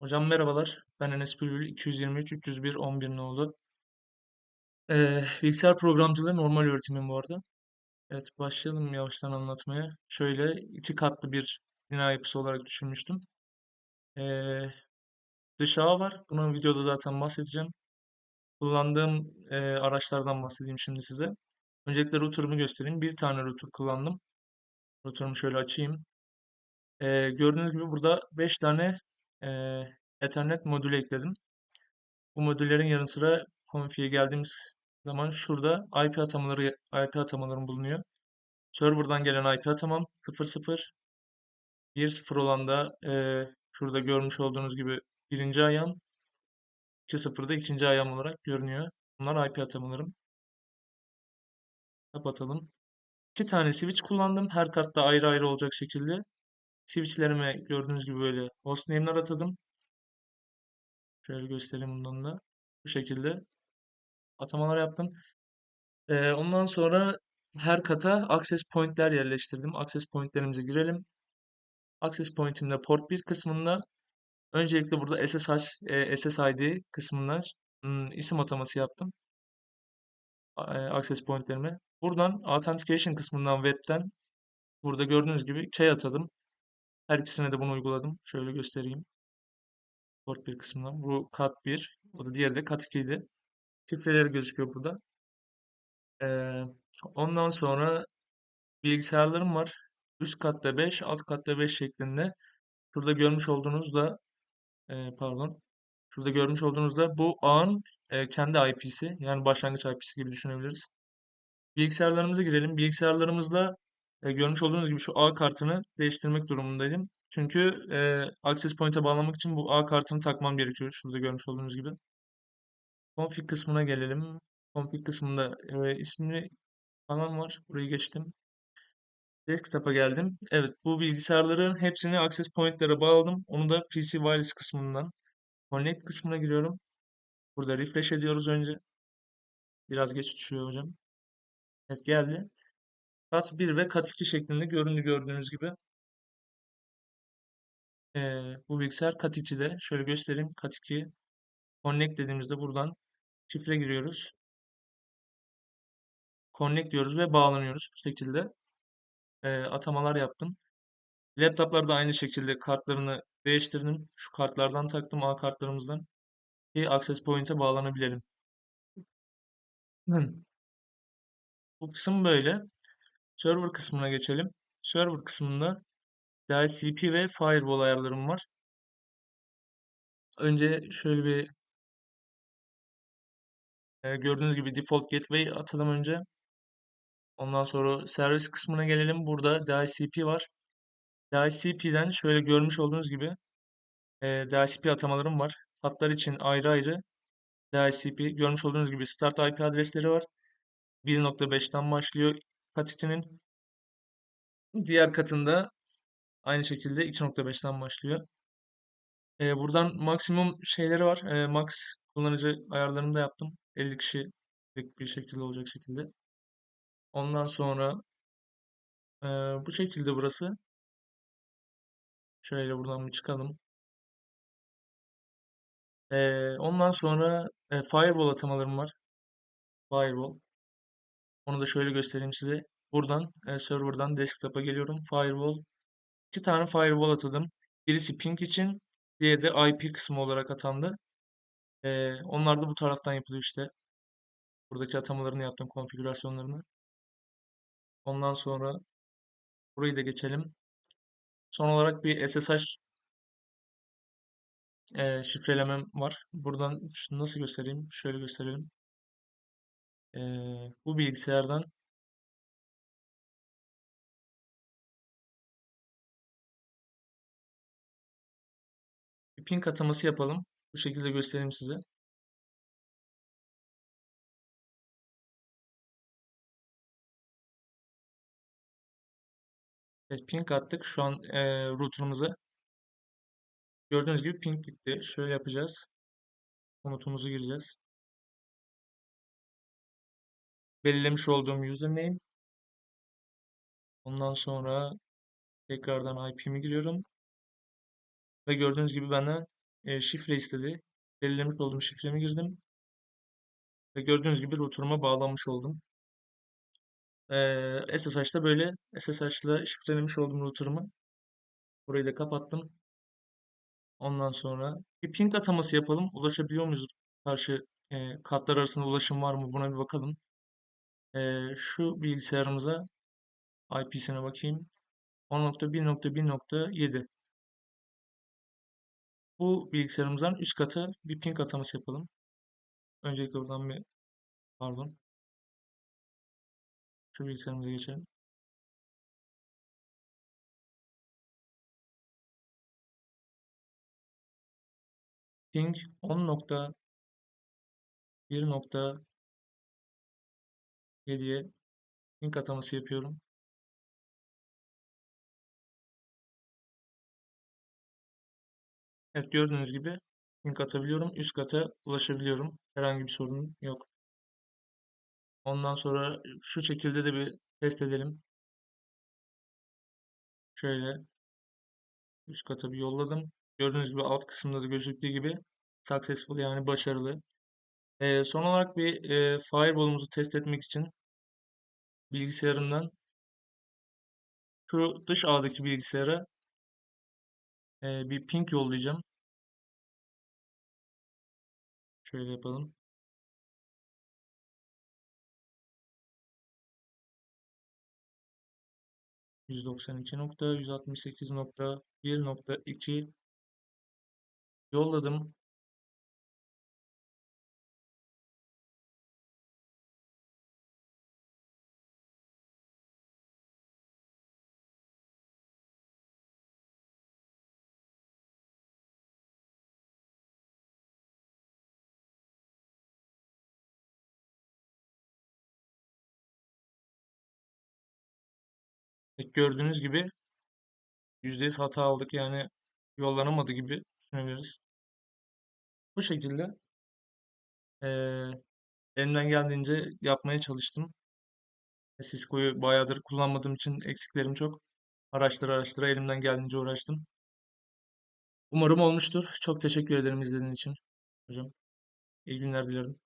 Hocam merhabalar. Ben Enes Bülbül 223 301 11 nolu. Ee, bilgisayar programcılığı normal öğretimim bu arada. Evet başlayalım yavaştan anlatmaya. Şöyle iki katlı bir bina yapısı olarak düşünmüştüm. Ee, dış ağı var. Bunun videoda zaten bahsedeceğim. Kullandığım e, araçlardan bahsedeyim şimdi size. Öncelikle router'ımı göstereyim. Bir tane router kullandım. Router'ımı şöyle açayım. Ee, gördüğünüz gibi burada 5 tane e, Ethernet modülü ekledim. Bu modüllerin yanı sıra config'e geldiğimiz zaman şurada IP atamaları IP atamalarım bulunuyor. Server'dan gelen IP atamam 00 1.0 olan da e, şurada görmüş olduğunuz gibi birinci ayağım 2.0'da ikinci ayağım olarak görünüyor. Bunlar IP atamalarım. Kapatalım. İki tane switch kullandım. Her kartta ayrı ayrı olacak şekilde. Switchlerime gördüğünüz gibi böyle hostname'ler atadım. Şöyle göstereyim bundan da. Bu şekilde atamalar yaptım. Ee, ondan sonra her kata access point'ler yerleştirdim. Access point'lerimize girelim. Access point'imde port 1 kısmında öncelikle burada SSH, e, SSID kısmından hmm, isim ataması yaptım. E, access point'lerime. Buradan authentication kısmından web'ten burada gördüğünüz gibi key atadım. Her ikisine de bunu uyguladım. Şöyle göstereyim. Port 1 kısmından. Bu kat 1. O da diğeri de kat 2 idi. Şifreleri gözüküyor burada. Ee, ondan sonra bilgisayarlarım var. Üst katta 5, alt katta 5 şeklinde. Şurada görmüş olduğunuz da e, pardon. Şurada görmüş olduğunuz da bu ağın e, kendi IP'si. Yani başlangıç IP'si gibi düşünebiliriz. Bilgisayarlarımıza girelim. Bilgisayarlarımızda e, görmüş olduğunuz gibi şu ağ kartını değiştirmek durumundayım. Çünkü e, access point'e bağlamak için bu ağ kartını takmam gerekiyor. Şurada görmüş olduğunuz gibi. Config kısmına gelelim. Config kısmında e, ismi falan var. Burayı geçtim. Desktop'a geldim. Evet bu bilgisayarların hepsini access point'lere bağladım. Onu da PC Wireless kısmından Connect kısmına giriyorum. Burada refresh ediyoruz önce. Biraz geç düşüyor hocam. Evet geldi. Kat 1 ve kat 2 şeklinde göründü gördüğünüz gibi. Ee, bu bilgisayar kat 2'de. Şöyle göstereyim. Kat 2 Connect dediğimizde buradan şifre giriyoruz. Connect diyoruz ve bağlanıyoruz bu şekilde. Ee, atamalar yaptım. Laptoplarda aynı şekilde kartlarını değiştirdim. Şu kartlardan taktım A kartlarımızdan. Ki access point'e bağlanabilelim. Bu kısım böyle. Server kısmına geçelim. Server kısmında DHCP ve Firewall ayarlarım var. Önce şöyle bir e, gördüğünüz gibi default gateway atalım önce. Ondan sonra servis kısmına gelelim. Burada DHCP var. DHCP'den şöyle görmüş olduğunuz gibi e, DHCP atamalarım var. Hatlar için ayrı ayrı DHCP görmüş olduğunuz gibi start IP adresleri var. 1.5'ten başlıyor katitinin. Diğer katında aynı şekilde 2.5'ten başlıyor. E, buradan maksimum şeyleri var. E, max kullanıcı ayarlarını da yaptım. 50 kişilik bir şekilde olacak şekilde. Ondan sonra e, bu şekilde burası. Şöyle buradan bir çıkalım. E, ondan sonra e, firewall atamalarım var. Firewall. Onu da şöyle göstereyim size. Buradan e, serverdan desktop'a geliyorum. Firewall. İki tane firewall atadım. Birisi ping için, diğeri de IP kısmı olarak atandı. E, onlar da bu taraftan yapılıyor işte. Buradaki atamalarını yaptım, konfigürasyonlarını. Ondan sonra burayı da geçelim. Son olarak bir SSH e, şifrelemem var. Buradan nasıl göstereyim? Şöyle gösterelim. E, bu bilgisayardan ping ataması yapalım. Bu şekilde göstereyim size. Evet, ping attık şu an e, router'ımıza. Gördüğünüz gibi ping gitti. Şöyle yapacağız. Komutumuzu gireceğiz. Belirlemiş olduğum username. Ondan sonra tekrardan IP'mi giriyorum. Ve gördüğünüz gibi benden e, şifre istedi. Belirlemiş olduğum şifremi girdim. Ve gördüğünüz gibi router'ıma bağlanmış oldum. Ee, SSH'da böyle SSH'la şifrelemiş olduğum router'ımı burayı da kapattım. Ondan sonra bir ping ataması yapalım. Ulaşabiliyor muyuz? Karşı e, katlar arasında ulaşım var mı? Buna bir bakalım. E, şu bilgisayarımıza IP'sine bakayım. 10.1.1.7 Bu bilgisayarımızdan üst kata bir ping ataması yapalım. Öncelikle buradan bir pardon. Şu bilgisayarımıza geçelim. Ping 10.1.7'ye ping ataması yapıyorum. Evet gördüğünüz gibi link atabiliyorum. Üst kata ulaşabiliyorum. Herhangi bir sorun yok. Ondan sonra şu şekilde de bir test edelim. Şöyle üst kata bir yolladım. Gördüğünüz gibi alt kısımda da gözüktüğü gibi successful yani başarılı. Ee, son olarak bir e, firewall'umuzu test etmek için bilgisayarımdan şu dış ağdaki bilgisayara e, bir ping yollayacağım. Şöyle yapalım. Nokta yüz altmış sekiz nokta bir nokta iki yolladım. Gördüğünüz gibi %100 hata aldık yani yollanamadı gibi düşünebiliriz. Bu şekilde eee elimden geldiğince yapmaya çalıştım. Cisco'yu bayağıdır kullanmadığım için eksiklerim çok. Araştıra araştıra elimden geldiğince uğraştım. Umarım olmuştur. Çok teşekkür ederim izlediğiniz için hocam. İyi günler dilerim.